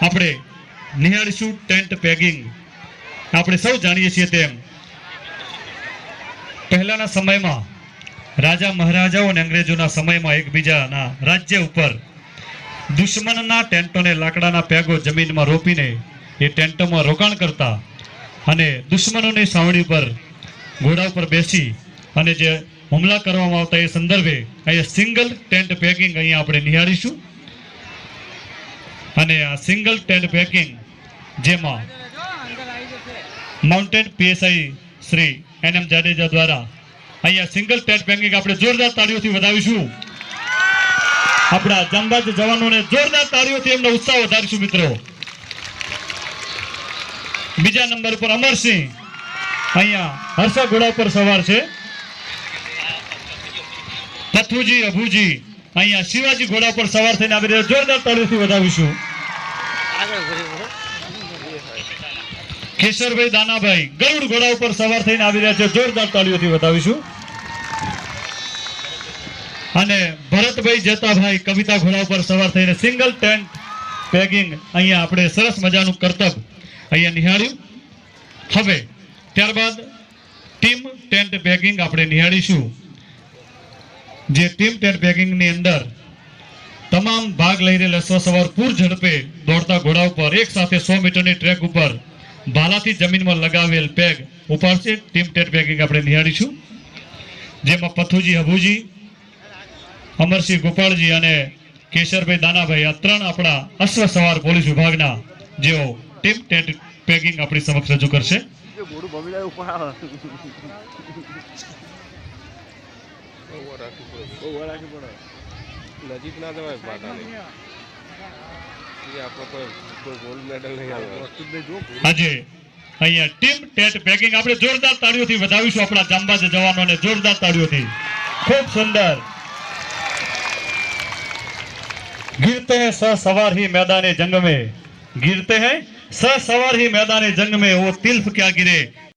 આપણે નિહાળીશું ટેન્ટ પેગિંગ આપણે સૌ જાણીએ છીએ તેમ, પહેલાના સમયમાં રાજા મહારાજાઓ અને અંગ્રેજોના સમયમાં એકબીજાના રાજ્ય ઉપર દુશ્મનના ટેન્ટોને લાકડાના પેગો જમીનમાં રોપીને એ ટેન્ટોમાં રોકાણ કરતા અને દુશ્મનોની સાવણી પર ઘોડા ઉપર બેસી અને જે હુમલા કરવામાં આવતા એ સંદર્ભે અહીંયા સિંગલ ટેન્ટ પેકિંગ અહીંયા આપણે નિહાળીશું. અને આ સિંગલ ટેન્ટ પેકિંગ જેમાં mountain PSI Shri N M Jadeja દ્વારા અહીંયા સિંગલ ટેન્ટ પેકિંગ આપણે જોરદાર તાળીઓથી વધાવીશું. આપણા જાંબાજ જવાનોને જોરદાર તાળીઓથી એમનો ઉત્સાહ વધારીશું મિત્રો. બીજા નંબર પર અમરસિંહ. અહીંયા હર્ષા ઘોડા ઉપર સવાર છે. પથુજી અભુજી અહીંયા શિવાજી ઘોડા પર સવાર થઈને આવી રહ્યા જોરદાર તાળીઓથી વધાવીશું. કેશરભાઈ દાનાભાઈ, ગરુડ ઘોડા ઉપર સવાર થઈને આવી રહ્યા છે. જોરદાર તાળીઓથી બતાવીશું અને ભરતભાઈ જેતાભાઈ, કવિતા ઘોડા ઉપર સવાર થઈને સિંગલ ટેન્ટ પેગિંગ અહીંયા આપણે સરસ મજાનું કરતબ અહીંયા નિહાળ્યું. હવે, ત્યારબાદ ટીમ ટેન્ટ પેગિંગ આપણે નિહાળીશું. જે ટીમ ટેન્ટ પેગિંગની અંદર તમામ ભાગ લઈ રહેલા સવાર પૂર ઝડપે દોડતા ઘોડા ઉપર એક સાથે સો મીટરની ટ્રેક ઉપર ભાલાથી જમીનમાં લગાવેલ પેગ ઉપાડશે. ટીમ ટેન્ટ પેકિંગ આપણે નિહાળીશું. જેમાં પથુજી હબુજી, અમરસિંહ ગોપાળજી અને કેશરભાઈ દાનાભાઈ આ ત્રણ આપણા અશ્વ સવાર પોલીસ વિભાગના જેઓ ટીમ ટેન્ટ પેકિંગ આપણી સમક્ષ રજૂ કરશે. ઉપર આવે બહુ રાખવું પડે બહુ વાર રાખવી પડે નજીક ના જવાય પાટાને એ આપણે કોઈ કોઈ ગોલ્ડ મેડલ નહીં આવે વસ્તુ જ નહીં જો આજે અહીંયા ટીમ ટેન્ટ પેકિંગ આપણે જોરદાર તાળીઓથી વધાવીશું આપણા જાંબાજ જવાનોને જોરદાર તાળીઓથી ખૂબ સુંદર गिरते हैं स सवार ही मैदान जंग में गिरते हैं स सवार ही मैदान जंग में वो तिल्फ क्या गिरे